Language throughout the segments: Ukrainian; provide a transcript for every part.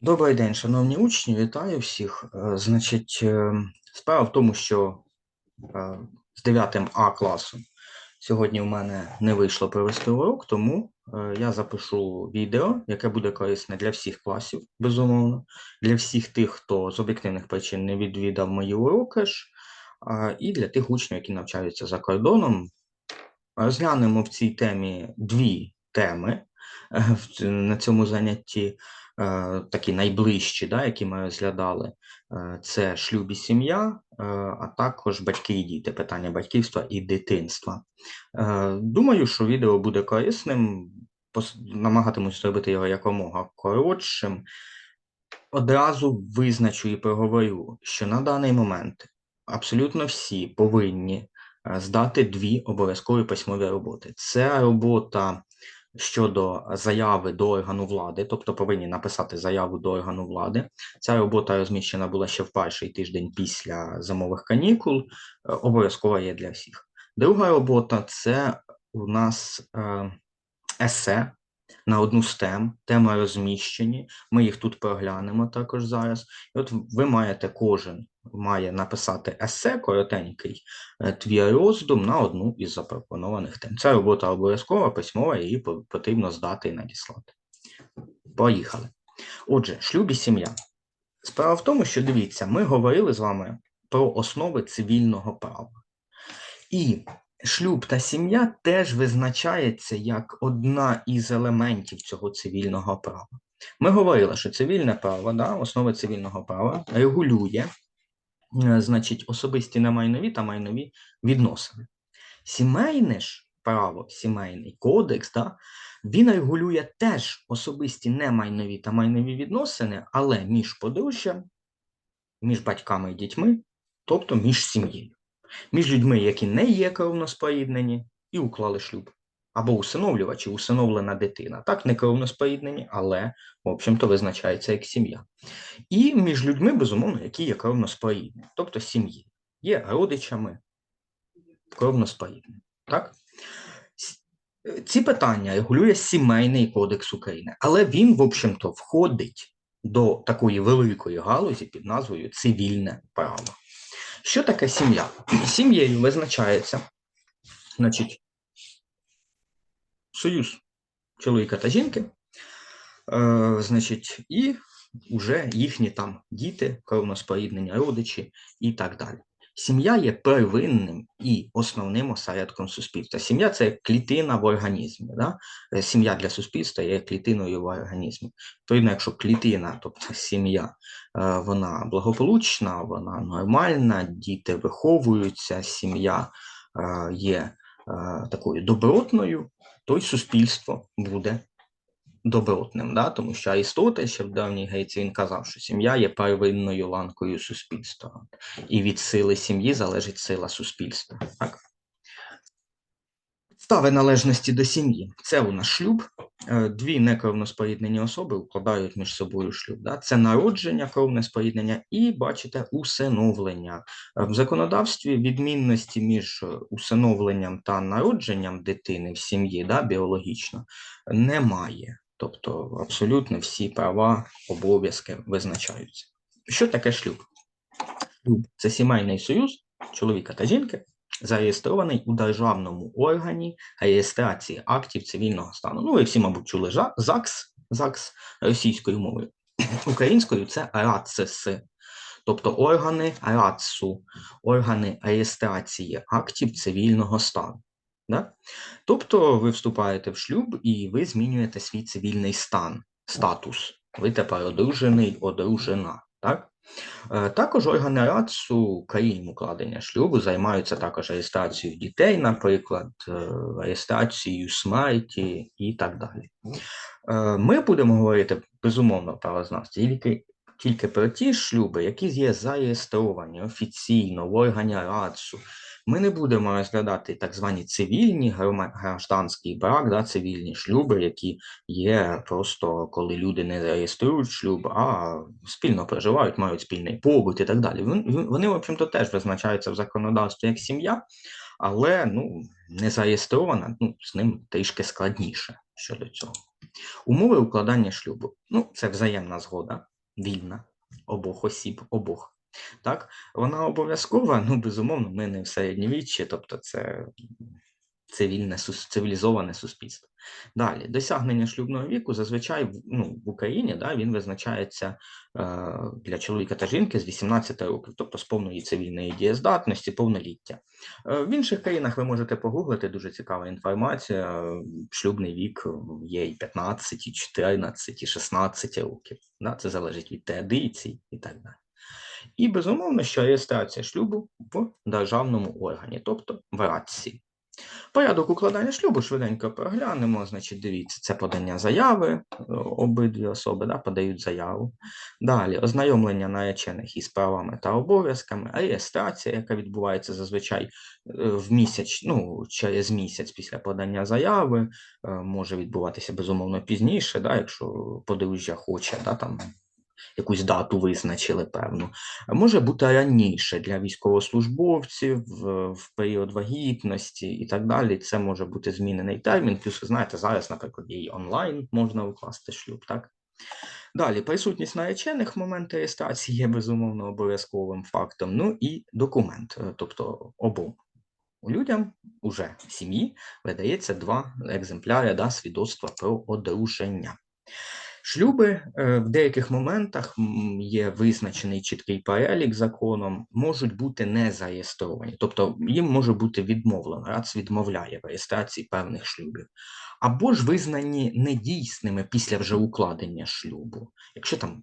Добрий день, шановні учні, вітаю всіх. Е, Значить, е, справа в тому, що е, з 9 А класу сьогодні в мене не вийшло провести урок, тому я запишу відео, яке буде корисне для всіх класів, безумовно, для всіх тих, хто з об'єктивних причин не відвідав мої уроки ж, і для тих учнів, які навчаються за кордоном. Розглянемо в цій темі дві теми на цьому занятті такі найближчі, да, які ми розглядали, Е, це шлюб і сім'я, е, а також батьки і діти, питання батьківства і дитинства. Е, Думаю, що відео буде корисним, намагатимусь зробити його якомога коротшим. Одразу визначу і проговорю, що на даний момент абсолютно всі повинні е, здати дві обов'язкові письмові роботи. Це робота щодо заяви до органу влади, тобто повинні написати заяву до органу влади. Ця робота розміщена була ще в перший тиждень після зимових канікул, е, обов'язкова є для всіх. Друга робота це у нас е, есе на одну з тем, теми розміщені. Ми їх тут проглянемо також зараз. І от ви маєте, кожен має написати есе, коротенький е, твій роздум на одну із запропонованих тем. Ця робота обов'язкова, письмова, її потрібно здати і надіслати. Поїхали. Отже, шлюб і сім'я. Справа в тому, що дивіться, ми говорили з вами про основи цивільного права. І шлюб та сім'я теж визначається як одна із елементів цього цивільного права. Ми говорили, що цивільне право, да, основи цивільного права регулює, е, значить, особисті немайнові та майнові відносини. Сімейне ж право, сімейний кодекс, да, він регулює теж особисті немайнові та майнові відносини, але між подружжям, між батьками і дітьми, тобто між сім'єю між людьми, які не є кровноспоріднені, і уклали шлюб. Або усиновлювач і усиновлена дитина. Так, не кровноспоріднені, але, в общем-то, визначається як сім'я. І між людьми, безумовно, які є кровноспорідні, тобто сім'ї, є родичами кровноспорідними. Так? Ці питання регулює Сімейний кодекс України, але він, в общем-то, входить до такої великої галузі під назвою цивільне право. Що таке сім'я? Сім'єю визначається, значить, союз чоловіка та жінки, е, значить, і вже їхні там діти, кровноспоріднення, родичі і так далі. Сім'я є первинним і основним осередком суспільства. Сім'я це клітина в організмі. Да? Е, Сім'я для суспільства є клітиною в організмі. Відповідно, якщо клітина, тобто сім'я, е, вона благополучна, вона нормальна, діти виховуються, сім'я е, є такою добротною, то й суспільство буде добротним. Да? Тому що Аристотель ще в давній Греції він казав, що сім'я є первинною ланкою суспільства. І від сили сім'ї залежить сила суспільства. Так? Підстави належності до сім'ї. Це у нас шлюб. Е, Дві некровноспоріднені особи укладають між собою шлюб. Да? Це народження, кровне споріднення і, бачите, усиновлення. Е, В законодавстві відмінності між усиновленням та народженням дитини в сім'ї да, біологічно немає. Тобто абсолютно всі права, обов'язки визначаються. Що таке шлюб? Шлюб це сімейний союз чоловіка та жінки, зареєстрований у державному органі реєстрації актів цивільного стану. Ну, ви всі, мабуть, чули ЗАГС, ЗАГС російською мовою. Українською це РАЦС, тобто органи РАЦСу, органи реєстрації актів цивільного стану. Да? Тобто ви вступаєте в шлюб і ви змінюєте свій цивільний стан, статус. Ви тепер одружений, одружена. Так? Е, Також органи РАЦУ, крім укладення шлюбу, займаються також реєстрацією дітей, наприклад, е, реєстрацією смерті і так далі. Е, Ми будемо говорити безумовно правознавці тільки, тільки про ті шлюби, які є зареєстровані офіційно в органі РАЦУ. Ми не будемо розглядати так звані цивільні гражданський брак, да, цивільні шлюби, які є просто коли люди не реєструють шлюб, а спільно проживають, мають спільний побут і так далі. Вон- вон- Вони, в общем-то, теж визначаються в законодавстві як сім'я, але ну, не зареєстрована, ну, з ним трішки складніше щодо цього. Умови укладання шлюбу. Ну, це взаємна згода, вільна обох осіб, обох. Так, вона обов'язкова, ну, безумовно, ми не в середньовіччі, тобто це цивільне, цивілізоване суспільство. Далі, досягнення шлюбного віку зазвичай ну, в Україні да, він визначається е, для чоловіка та жінки з 18 років, тобто з повної цивільної дієздатності, повноліття. Е, в інших країнах ви можете погуглити дуже цікава інформація. Шлюбний вік є і 15, і 14, і 16 років. Да, Це залежить від традицій і так далі. І безумовно, що реєстрація шлюбу в державному органі, тобто в РАЦСі. Порядок укладання шлюбу швиденько проглянемо. Значить, дивіться, це подання заяви, е, обидві особи да, подають заяву. Далі ознайомлення наречених із правами та обов'язками, реєстрація, яка відбувається зазвичай е, в місяць, ну, через місяць після подання заяви, е, може відбуватися безумовно пізніше, да, якщо подружжя хоче да, там якусь дату визначили певну. Може бути раніше для військовослужбовців в період вагітності і так далі. Це може бути змінений термін. Плюс, ви знаєте, зараз, наприклад, і онлайн можна укласти шлюб. так? Далі, присутність наречених в момент реєстрації є безумовно обов'язковим фактом. Ну і документ, е, тобто обом людям уже в сім'ї видається два екземпляри да, свідоцтва про одруження. Шлюби е, в деяких моментах є визначений чіткий перелік законом, можуть бути не зареєстровані, тобто їм може бути відмовлено, РАЦ відмовляє в реєстрації певних шлюбів, або ж визнані недійсними після вже укладення шлюбу, якщо там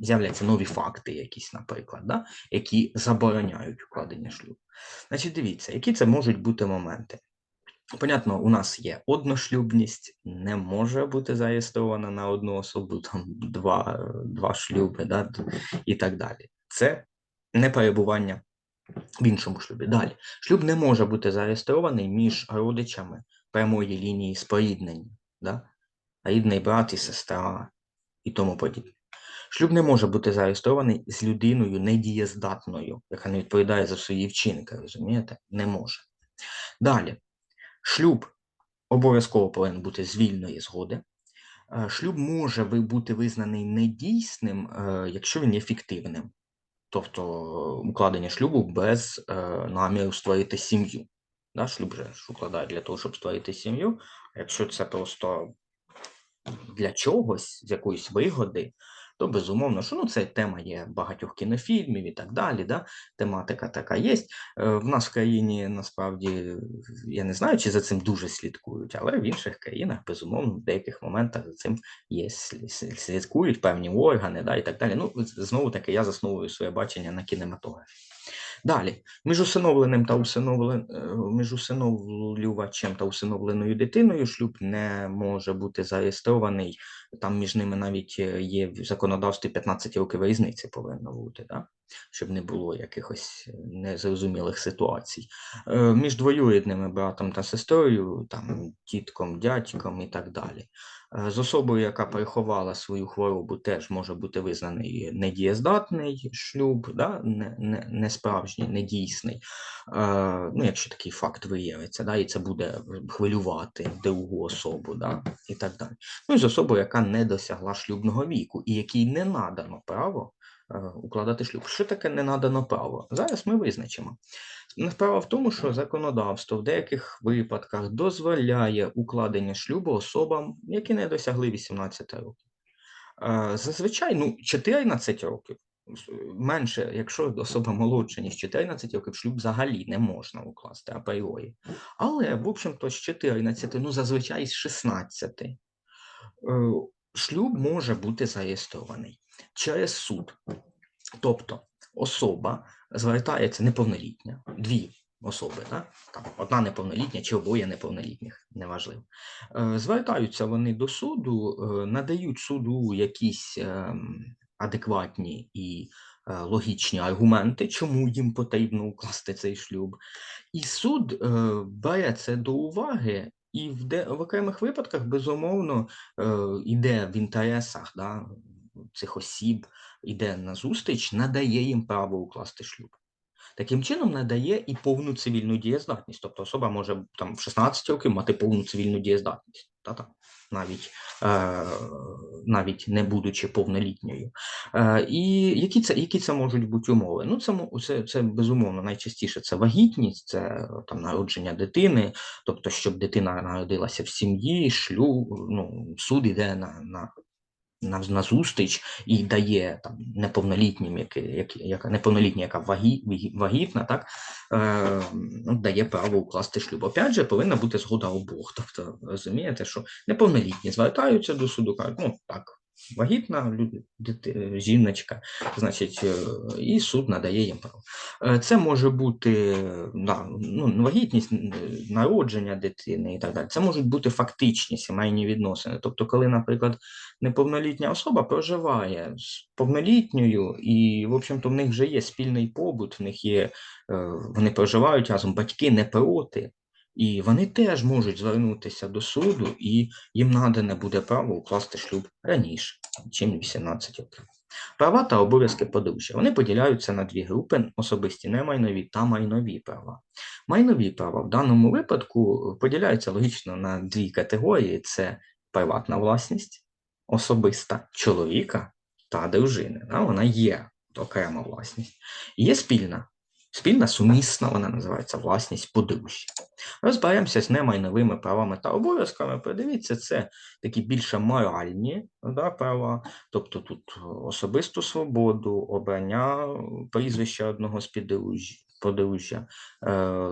з'являються нові факти, якісь, наприклад, да, які забороняють укладення шлюбу. Значить, дивіться, які це можуть бути моменти. Понятно, у нас є одношлюбність, не може бути зареєстрована на одну особу, там два два шлюби, да, і так далі. Це не перебування в іншому шлюбі. Далі, шлюб не може бути зареєстрований між родичами прямої лінії споріднення, да? рідний брат і сестра і тому подібне. Шлюб не може бути зареєстрований з людиною недієздатною, яка не відповідає за свої вчинки, розумієте? Не може. Далі. Шлюб обов'язково повинен бути з вільної згоди. Е, шлюб може бути визнаний недійсним, е, якщо він є фіктивним, тобто укладення шлюбу без е, наміру створити сім'ю. Шлюб же укладають для того, щоб створити сім'ю. Якщо це просто для чогось, з якоїсь вигоди, то безумовно, що ну, це тема є багатьох кінофільмів і так далі. Да? Тематика така є. Е, в нас в країні насправді я не знаю, чи за цим дуже слідкують, але в інших країнах, безумовно, в деяких моментах за цим є слідкують певні органи да, і так далі. Ну, Знову таки, я засновую своє бачення на кінематографі. Далі, між усиновленим та усиновлен... Е, між усиновлювачем та усиновленою дитиною шлюб не може бути зареєстрований. Там між ними навіть е, є в законодавстві 15 років різниці повинно бути, да? Щоб не було якихось е, незрозумілих ситуацій. Між двоюрідними братом та сестрою, там, тітком, дядьком і так далі. Е, з особою, яка переховала свою хворобу, теж може бути визнаний недієздатний шлюб, да? не, не, не справжній, недійсний, е, ну, якщо такий факт виявиться, да? і це буде хвилювати другу особу, да? і так далі. Ну і з особою, яка не досягла шлюбного віку, і якій не надано право е, укладати шлюб. Що таке не надано право? Зараз ми визначимо. Справа в тому, що законодавство в деяких випадках дозволяє укладення шлюбу особам, які не досягли 18 років. Зазвичай ну, 14 років. Менше, якщо особа молодша, ніж 14 років, шлюб взагалі не можна укласти апріорі. Але, в общем-то, з 14, ну зазвичай з 16, е, шлюб може бути зареєстрований через суд. Тобто особа звертається неповнолітня, дві особи, так? Там, одна неповнолітня чи обоє неповнолітніх, неважливо. Е, звертаються вони до суду, е, надають суду якісь ем, адекватні і е, логічні аргументи, чому їм потрібно укласти цей шлюб. І суд бере це до уваги. І в де в окремих випадках, безумовно, йде в інтересах цих осіб йде на зустріч, надає їм право укласти шлюб. Таким чином надає і повну цивільну дієздатність. Тобто особа може там в 16 років мати повну цивільну дієздатність, та там навіть е, навіть не будучи повнолітньою. Е, І які це які це можуть бути умови? Ну, це це, це безумовно найчастіше це вагітність, це там народження дитини, тобто, щоб дитина народилася в сім'ї, шлюб, ну, суд іде на, на на, на зустріч і дає там неповнолітнім, як, як, неповнолітня, яка вагі, вагітна, так е, ну, дає право укласти шлюб. Опять же, повинна бути згода обох. Тобто, розумієте, що неповнолітні звертаються до суду, кажуть, ну так, вагітна жіночка, значить, е, і суд надає їм право. Е, це може бути да, ну, вагітність, народження дитини і так далі. Це можуть бути фактичні сімейні відносини. Тобто, коли, наприклад, неповнолітня особа проживає з повнолітньою, і, в общем-то, в них вже є спільний побут, в них є, е, вони проживають разом, батьки не проти. І вони теж можуть звернутися до суду, і їм надане буде право укласти шлюб раніше, ніж 18 років. Права та обов'язки подружжя. Вони поділяються на дві групи: особисті немайнові та майнові права. Майнові права в даному випадку поділяються логічно на дві категорії: це приватна власність, особиста чоловіка та дружини. Вона є окрема власність. Є спільна Спільна сумісна, вона називається власність подружжя. Розберемося з немайновими правами та обов'язками. Подивіться, це такі більше моральні да, права, тобто тут особисту свободу, обрання прізвища одного з подружжя, е,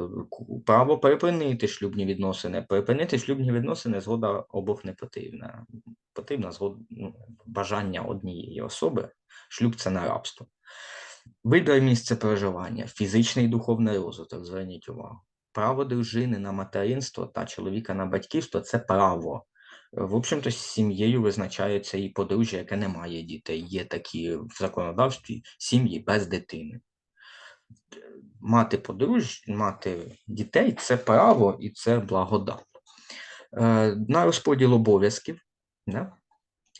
право припинити шлюбні відносини. Припинити шлюбні відносини згода обох не потрібна. Потрібна згода, ну, бажання однієї особи. Шлюб це не рабство. Вибір місце проживання, фізичний і духовний розвиток, зверніть увагу. Право дружини на материнство та чоловіка на батьківство це право. В общем-то, з сім'єю визначається і подружжя, яке не має дітей. Є такі в законодавстві сім'ї без дитини. Мати подружжя, мати дітей це право і це благодать. Е, на розподіл обов'язків,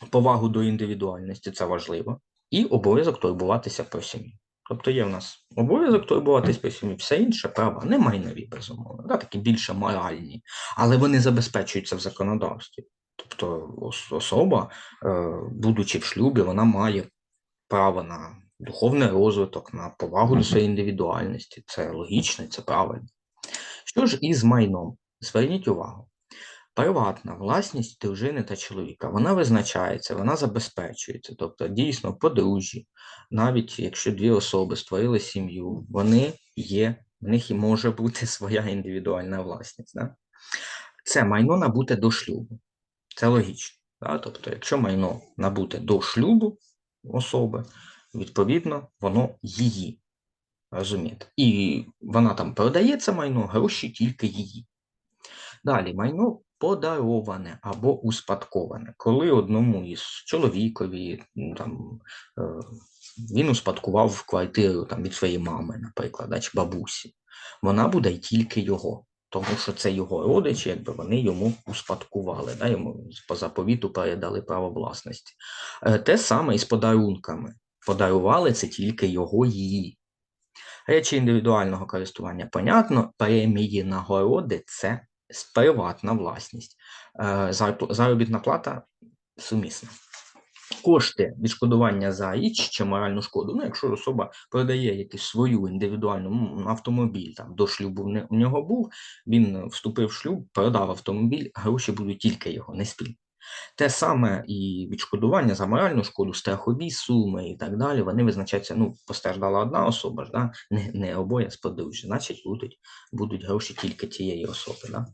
повагу до індивідуальності це важливо, і обов'язок турбуватися про сім'ю. Тобто є в нас обов'язок турбуватись про сім'ю, все інше права не майнові, безумовно, да, такі більше моральні, але вони забезпечуються в законодавстві. Тобто особа, е, будучи в шлюбі, вона має право на духовний розвиток, на повагу до своєї індивідуальності. Це логічно, це правильно. Що ж із майном? Зверніть увагу. Приватна власність дружини та чоловіка, вона визначається, вона забезпечується. Тобто, дійсно, подружжі, навіть якщо дві особи створили сім'ю, вони є, в них і може бути своя індивідуальна власність. Да? Це майно набуте до шлюбу. Це логічно. Да? Тобто, якщо майно набуте до шлюбу особи, відповідно, воно її. Розумієте? І вона там продає це майно, гроші тільки її. Далі майно подароване або успадковане. Коли одному із чоловікові там, е, він успадкував квартиру там, від своєї мами, наприклад, чи бабусі, вона буде тільки його. Тому що це його родичі, якби вони йому успадкували, да, йому по заповіту передали право власності. Е, те саме і з подарунками. Подарували це тільки його її. Речі індивідуального користування, понятно, премії нагороди це приватна власність. Е, заробітна плата сумісна. Кошти відшкодування за річ чи моральну шкоду. Ну, якщо особа продає якусь свою індивідуальну автомобіль, там до шлюбу у нього був, він вступив в шлюб, продав автомобіль, гроші будуть тільки його, не спільні. Те саме і відшкодування за моральну шкоду, страхові суми і так далі, вони визначаються, ну, постраждала одна особа, ж, да? не не обоє з значить будуть будуть гроші тільки тієї особи. Да?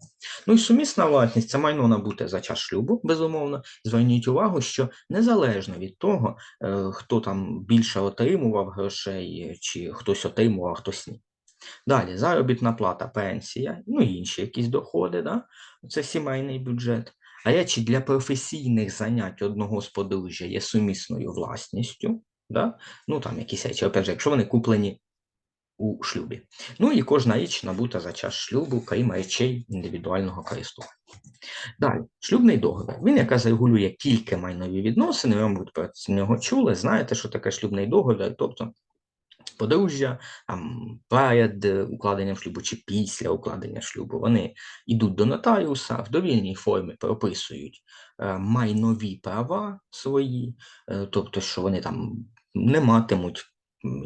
Ну і сумісна власність це майно набуте за час шлюбу, безумовно. Зверніть увагу, що незалежно від того, е, хто там більше отримував грошей, чи хтось отримував, а хтось ні. Далі заробітна плата, пенсія, ну і інші якісь доходи, да? це сімейний бюджет. Речі для професійних занять одного з подружжя є сумісною власністю, да? ну там якісь речі, опять же, якщо вони куплені у шлюбі. Ну і кожна річ набута за час шлюбу, крім речей індивідуального користування. Далі, шлюбний договір. Він якраз регулює тільки майнові відносини, ви, мабуть, про нього чули, знаєте, що таке шлюбний договір, тобто подружжя там, перед укладенням шлюбу чи після укладення шлюбу, вони йдуть до нотаріуса, в довільній формі прописують е, майнові права свої, е, тобто, що вони там не матимуть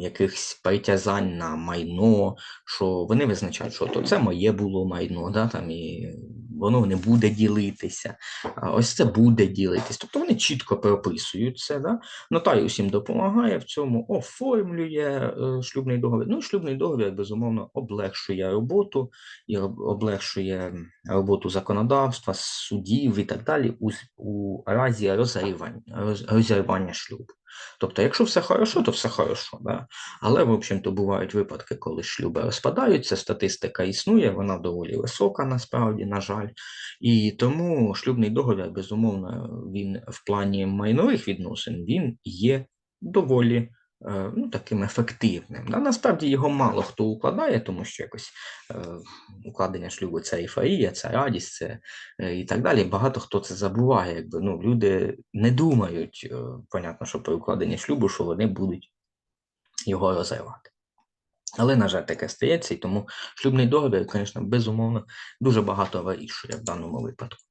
якихось притязань на майно, що вони визначають, що то це моє було майно, да, там, і воно не буде ділитися, ось це буде ділитись. Тобто вони чітко прописують це. Да? Нотаріус їм допомагає в цьому, оформлює е, шлюбний договір. Ну, шлюбний договір, безумовно, облегшує роботу і облегшує роботу законодавства, судів і так далі у, у разі розривання, роз- розірвання шлюбу. Тобто, якщо все хорошо, то все хорошо. Да? Але, в общем-то, бувають випадки, коли шлюби розпадаються, статистика існує, вона доволі висока, насправді, на жаль. І тому шлюбний договір, безумовно, він в плані майнових відносин він є доволі ну, таким ефективним. Да? Насправді його мало хто укладає, тому що якось е, укладення шлюбу це ейфорія, це радість, це е, і так далі. Багато хто це забуває. Якби, ну, люди не думають, е, понятно, що при укладенні шлюбу, що вони будуть його розривати. Але, на жаль, таке стається, і тому шлюбний договір, звісно, безумовно, дуже багато вирішує в даному випадку.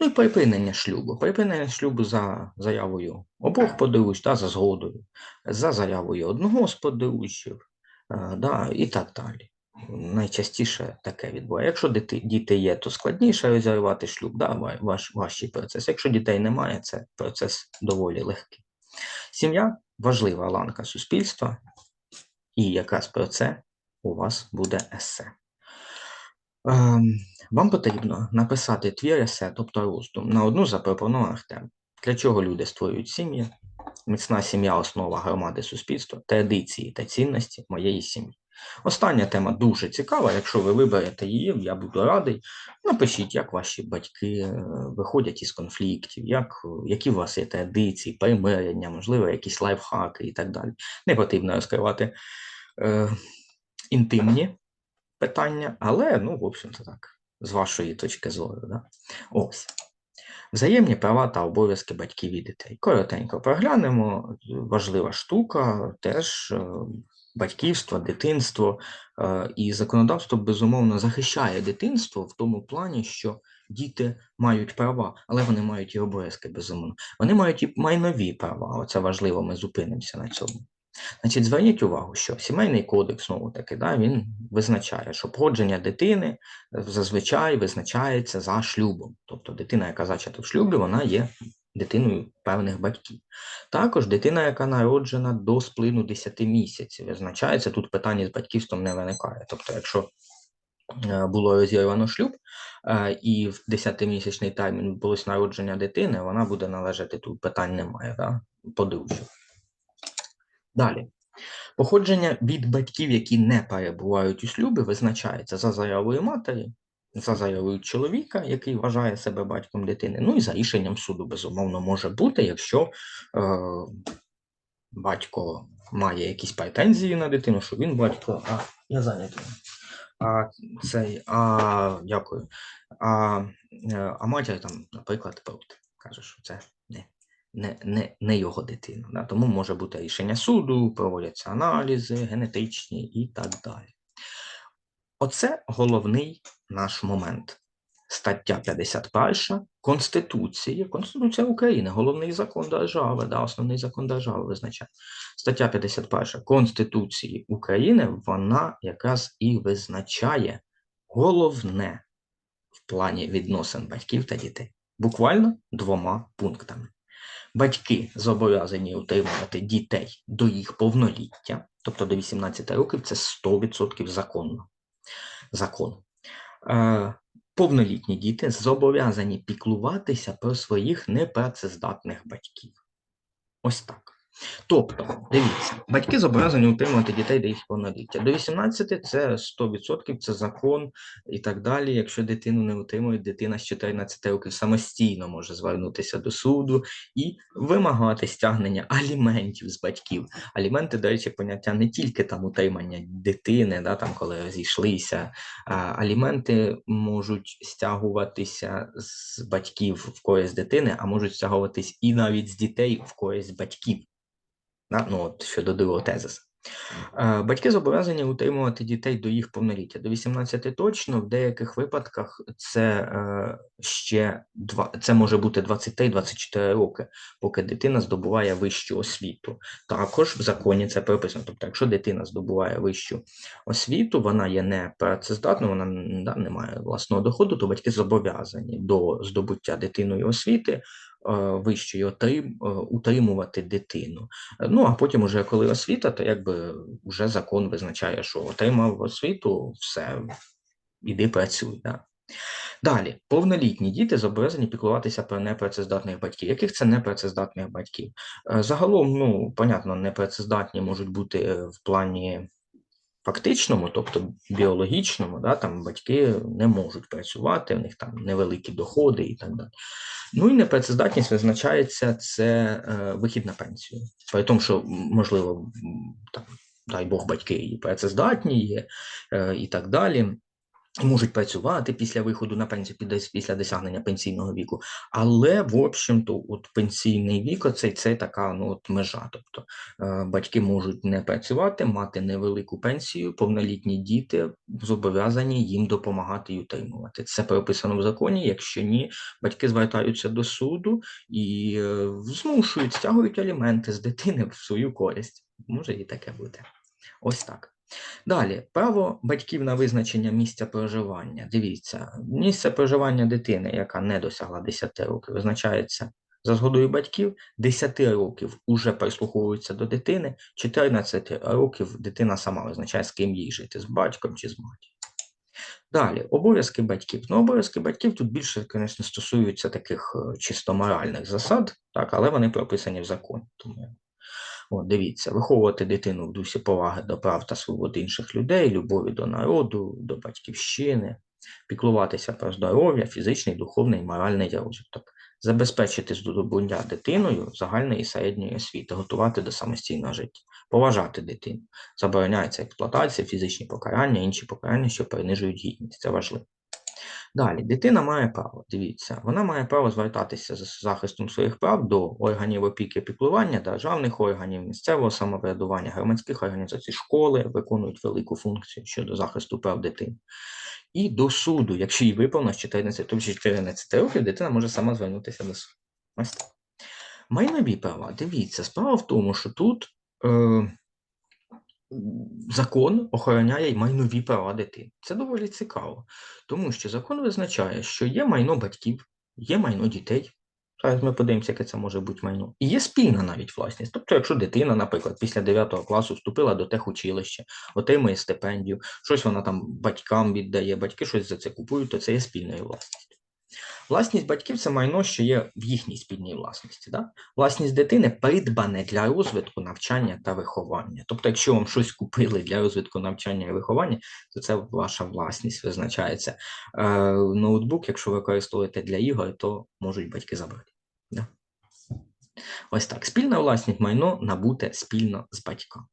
Ну і припинення шлюбу. Припинення шлюбу за заявою обох подружжя, та, за згодою, за заявою одного з подружжів, е, да, і так далі. Найчастіше таке відбувається. Якщо діти, діти є, то складніше розірвати шлюб, да, ва- ваш, важчий процес. Якщо дітей немає, це процес доволі легкий. Сім'я важлива ланка суспільства, і якраз про це у вас буде есе. Вам потрібно написати твір есе, тобто роздум, на одну запропонованих тем. Для чого люди створюють сім'ї? Міцна сім'я основа громади суспільства, традиції та цінності моєї сім'ї. Остання тема дуже цікава. Якщо ви виберете її, я буду радий. Напишіть, як ваші батьки е, виходять із конфліктів, як, які у вас є традиції, примирення, можливо, якісь лайфхаки і так далі. Не потрібно розкривати е, інтимні питання, але, ну, в общем-то так, з вашої точки зору. Да? Ось. Взаємні права та обов'язки батьків і дітей. Коротенько проглянемо. Важлива штука, теж е, батьківство, дитинство. е, І законодавство, безумовно, захищає дитинство в тому плані, що діти мають права, але вони мають і обов'язки, безумовно. Вони мають і майнові права. Оце важливо, ми зупинимося на цьому. Значить, зверніть увагу, що сімейний кодекс, знову таки, да, він визначає, що погодження дитини зазвичай визначається за шлюбом. Тобто дитина, яка зачата в шлюбі, вона є дитиною певних батьків. Також дитина, яка народжена до сплину 10 місяців, визначається, тут питання з батьківством не виникає. Тобто, якщо е, було розірвано шлюб, е, і в 10-місячний термін відбулось народження дитини, вона буде належати тут питань немає, да? подружжю. Далі. Походження від батьків, які не перебувають у шлюбі, визначається за заявою матері, за заявою чоловіка, який вважає себе батьком дитини, ну і за рішенням суду, безумовно, може бути, якщо е, батько має якісь претензії на дитину, що він батько, а я зайнятий. А цей, а дякую. А, е, а матір там, наприклад, проти. Каже, що це не, не, не, не його дитина. Да? Тому може бути рішення суду, проводяться аналізи генетичні і так далі. Оце головний наш момент. Стаття 51 Конституції, Конституція України, головний закон держави, да, основний закон держави визначає. Стаття 51 Конституції України, вона якраз і визначає головне в плані відносин батьків та дітей. Буквально двома пунктами. Батьки зобов'язані утримувати дітей до їх повноліття, тобто до 18 років, це 100% законно. Закон. Е, повнолітні діти зобов'язані піклуватися про своїх непрацездатних батьків. Ось так. Тобто, дивіться, батьки зобов'язані утримувати дітей до їх повноліття. До 18 це 100%, це закон і так далі. Якщо дитину не утримують, дитина з 14 років самостійно може звернутися до суду і вимагати стягнення аліментів з батьків. Аліменти, до речі, поняття не тільки там утримання дитини, да, там, коли розійшлися, аліменти можуть стягуватися з батьків в користь дитини, а можуть стягуватись і навіть з дітей в користь батьків. Да? Ну, от щодо другого тезису. Е, Батьки зобов'язані утримувати дітей до їх повноліття. До 18 точно, в деяких випадках це е, ще два, це може бути 23-24 роки, поки дитина здобуває вищу освіту. Також в законі це прописано. Тобто, якщо дитина здобуває вищу освіту, вона є не працездатною, вона да, не має власного доходу, то батьки зобов'язані до здобуття дитиною освіти вищої отрим, е, утримувати дитину. Е, Ну, а потім, уже коли освіта, то якби вже закон визначає, що отримав освіту, все, іди працюй. Да. Далі, повнолітні діти зобов'язані піклуватися про непрацездатних батьків. Яких це непрацездатних батьків? Е, Загалом, ну, понятно, непрацездатні можуть бути е, в плані фактичному, тобто біологічному, да, там батьки не можуть працювати, в них там невеликі доходи і так далі. Ну і непрацездатність визначається це е, вихід на пенсію. При тому, що можливо, там, дай Бог, батьки і працездатні є, е, і так далі. Можуть працювати після виходу на пенсію, після досягнення пенсійного віку. Але, в общем-то, от пенсійний вік це, це така ну, от межа. Тобто е, батьки можуть не працювати, мати невелику пенсію, повнолітні діти зобов'язані їм допомагати і утримувати. Це прописано в законі. Якщо ні, батьки звертаються до суду і е, змушують, стягують аліменти з дитини в свою користь. Може і таке бути. Ось так. Далі, право батьків на визначення місця проживання. Дивіться, місце проживання дитини, яка не досягла 10 років, визначається за згодою батьків, 10 років уже прислуховується до дитини, 14 років дитина сама визначає, з ким їй жити, з батьком чи з матір'ю. Далі, обов'язки батьків. Ну, обов'язки батьків тут більше, звісно, стосуються таких е, чисто моральних засад, так, але вони прописані в законі. Тому От, дивіться, виховувати дитину в дусі поваги до прав та свобод інших людей, любові до народу, до батьківщини, піклуватися про здоров'я, фізичний, духовний і моральний розвиток, забезпечити здобуття дитиною загальної і середньої освіти, готувати до самостійного життя, поважати дитину, забороняється експлуатація, фізичні покарання, інші покарання, що принижують гідність. Це важливо. Далі, дитина має право, дивіться, вона має право звертатися з захистом своїх прав до органів опіки піклування, державних органів, місцевого самоврядування, громадських організацій, школи виконують велику функцію щодо захисту прав дитини. І до суду, якщо їй виповнилось 14 чи 14 років, дитина може сама звернутися до суду. Ось так. Майнові права, дивіться, справа в тому, що тут е, закон охороняє майнові права дитини. Це доволі цікаво, тому що закон визначає, що є майно батьків, є майно дітей. Зараз ми подивимося, яке це може бути майно. І є спільна навіть власність. Тобто, якщо дитина, наприклад, після 9 класу вступила до техучилища, отримує стипендію, щось вона там батькам віддає, батьки щось за це купують, то це є спільною власністю. Власність батьків це майно, що є в їхній спільній власності. Да? Власність дитини придбане для розвитку, навчання та виховання. Тобто, якщо вам щось купили для розвитку навчання і виховання, то це ваша власність визначається. Е, ноутбук, якщо використовуєте для ігор, то можуть батьки забрати. Да? Ось так. Спільна власність майно набуте спільно з батьком.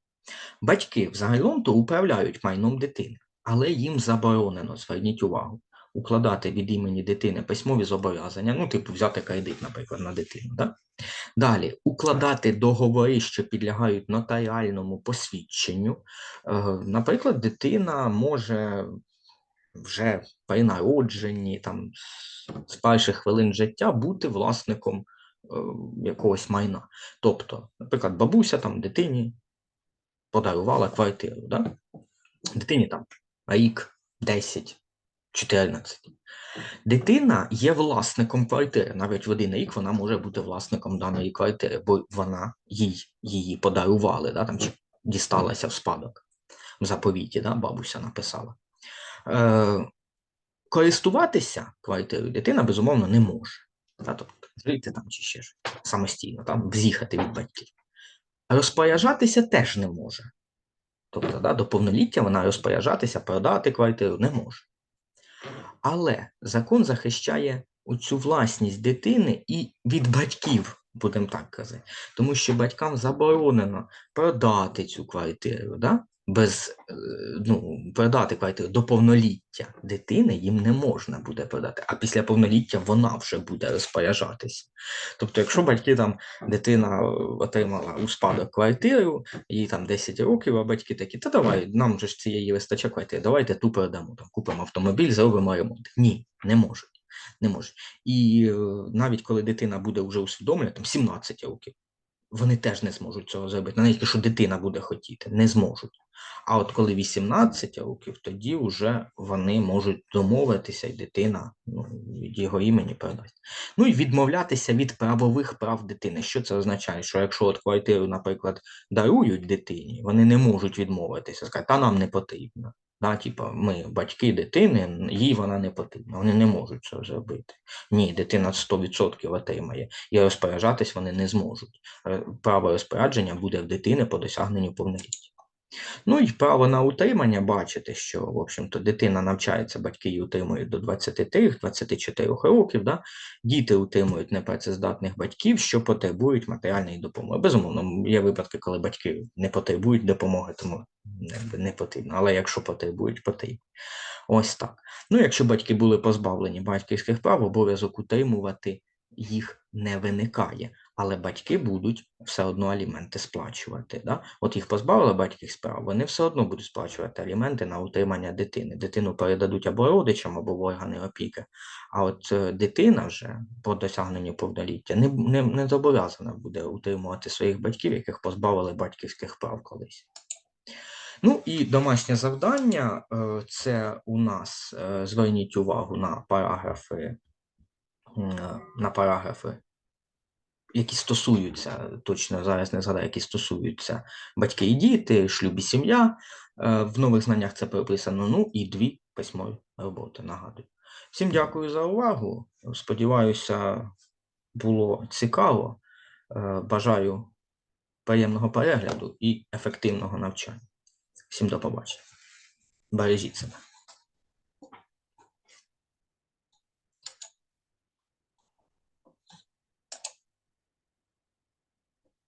Батьки взагалом то управляють майном дитини, але їм заборонено, зверніть увагу, укладати від імені дитини письмові зобов'язання, ну, типу, взяти кредит, наприклад, на дитину. Да? Далі, укладати договори, що підлягають нотаріальному посвідченню. Е, Наприклад, дитина може вже при народженні, там, з- перших хвилин життя бути власником е, якогось майна. Тобто, наприклад, бабуся там дитині подарувала квартиру. Да? Дитині там рік, 10, 14. Дитина є власником квартири. Навіть в один рік вона може бути власником даної квартири, бо вона їй її подарували, да, там, чи дісталася в спадок. В заповіті, да, бабуся написала. Е, користуватися квартирою дитина, безумовно, не може. Да, тобто, жити там чи ще щось самостійно, там, з'їхати від батьків. Розпоряджатися теж не може. Тобто, да, до повноліття вона розпоряджатися, продати квартиру не може. Але закон захищає оцю власність дитини і від батьків, будемо так казати. Тому що батькам заборонено продати цю квартиру, да? Без е, ну, продати квартиру до повноліття дитини їм не можна буде продати, а після повноліття вона вже буде розпоряджатися. Тобто, якщо батьки там дитина отримала у спадок квартиру, їй там 10 років, а батьки такі, та давай, нам же ж цієї вистачає квартири, давайте ту продамо, там, купимо автомобіль, зробимо ремонт. Ні, не можуть. Не можуть. І е, навіть коли дитина буде вже усвідомлена, там 17 років, вони теж не зможуть цього зробити. Навіть якщо дитина буде хотіти, не зможуть. А от коли 18 років, тоді вже вони можуть домовитися, і дитина ну, від його імені передасть. Ну і відмовлятися від правових прав дитини. Що це означає? Що якщо от квартиру, наприклад, дарують дитині, вони не можуть відмовитися, сказати, та нам не потрібно. Да, типа, ми батьки дитини, їй вона не потрібна. Вони не можуть цього зробити. Ні, дитина 100% отримає, і розпоряджатись вони не зможуть. Е, Право розпорядження буде в дитини по досягненню повноліття. Ну і право на утримання, бачите, що, в общем-то, дитина навчається, батьки її утримують до 23-24 років, да? діти утримують непрацездатних батьків, що потребують матеріальної допомоги. Безумовно, є випадки, коли батьки не потребують допомоги, тому не потрібно. Але якщо потребують, потрібно. Ось так. Ну, якщо батьки були позбавлені батьківських прав, обов'язок утримувати їх не виникає, але батьки будуть все одно аліменти сплачувати. Да? От їх позбавили батьківських прав, вони все одно будуть сплачувати аліменти на утримання дитини. Дитину передадуть або родичам, або в органи опіки. А от е, дитина вже по досягненню повноліття не, не, не зобов'язана буде утримувати своїх батьків, яких позбавили батьківських прав колись. Ну і домашнє завдання е, це у нас е, зверніть увагу на параграфи, на параграфи, які стосуються, точно зараз не згадаю, які стосуються батьки і діти, шлюб і сім'я. Е, В нових знаннях це прописано. Ну і дві письмові роботи, нагадую. Всім дякую за увагу. Сподіваюся, було цікаво. Е, Бажаю приємного перегляду і ефективного навчання. Всім до побачення. Бережіть себе.